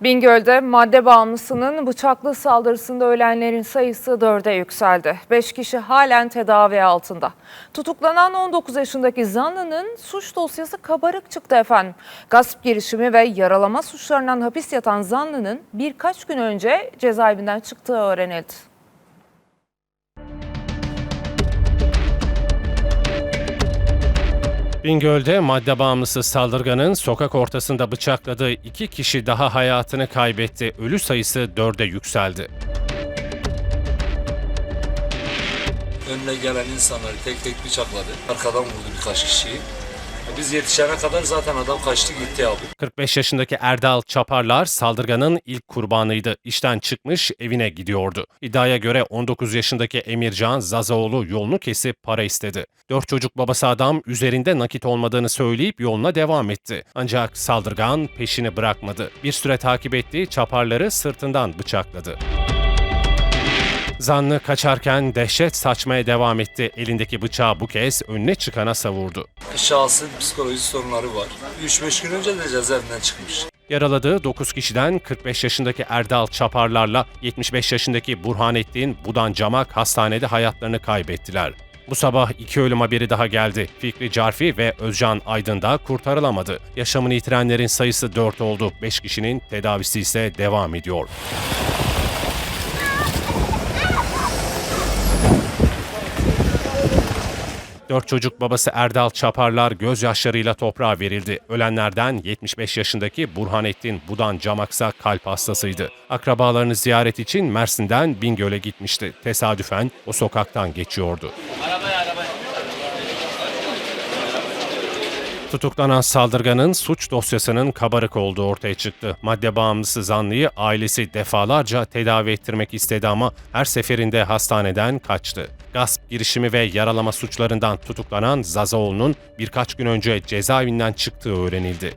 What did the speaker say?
Bingöl'de madde bağımlısının bıçaklı saldırısında ölenlerin sayısı dörde yükseldi. 5 kişi halen tedavi altında. Tutuklanan 19 yaşındaki zanlının suç dosyası kabarık çıktı efendim. Gasp girişimi ve yaralama suçlarından hapis yatan zanlının birkaç gün önce cezaevinden çıktığı öğrenildi. Bingöl'de madde bağımlısı saldırganın sokak ortasında bıçakladığı iki kişi daha hayatını kaybetti. Ölü sayısı dörde yükseldi. önüne gelen insanları tek tek bıçakladı. Arkadan vurdu birkaç kişiyi. Biz yetişene kadar zaten adam kaçtı gitti abi. 45 yaşındaki Erdal Çaparlar saldırganın ilk kurbanıydı. İşten çıkmış evine gidiyordu. İddiaya göre 19 yaşındaki Emircan Zazaoğlu yolunu kesip para istedi. Dört çocuk babası adam üzerinde nakit olmadığını söyleyip yoluna devam etti. Ancak saldırgan peşini bırakmadı. Bir süre takip ettiği Çaparları sırtından bıçakladı. Zanlı kaçarken dehşet saçmaya devam etti. Elindeki bıçağı bu kez önüne çıkana savurdu. Şahsın psikolojik sorunları var. 3-5 gün önce de cezaevinden çıkmış. Yaraladığı 9 kişiden 45 yaşındaki Erdal Çaparlar'la 75 yaşındaki Burhanettin Budan Camak hastanede hayatlarını kaybettiler. Bu sabah iki ölüm haberi daha geldi. Fikri Carfi ve Özcan Aydın da kurtarılamadı. Yaşamını yitirenlerin sayısı 4 oldu. 5 kişinin tedavisi ise devam ediyor. Dört çocuk babası Erdal Çaparlar gözyaşlarıyla toprağa verildi. Ölenlerden 75 yaşındaki Burhanettin Budan Camaksa kalp hastasıydı. Akrabalarını ziyaret için Mersin'den Bingöl'e gitmişti. Tesadüfen o sokaktan geçiyordu. Tutuklanan saldırganın suç dosyasının kabarık olduğu ortaya çıktı. Madde bağımlısı zanlıyı ailesi defalarca tedavi ettirmek istedi ama her seferinde hastaneden kaçtı. Gasp girişimi ve yaralama suçlarından tutuklanan Zazaoğlu'nun birkaç gün önce cezaevinden çıktığı öğrenildi.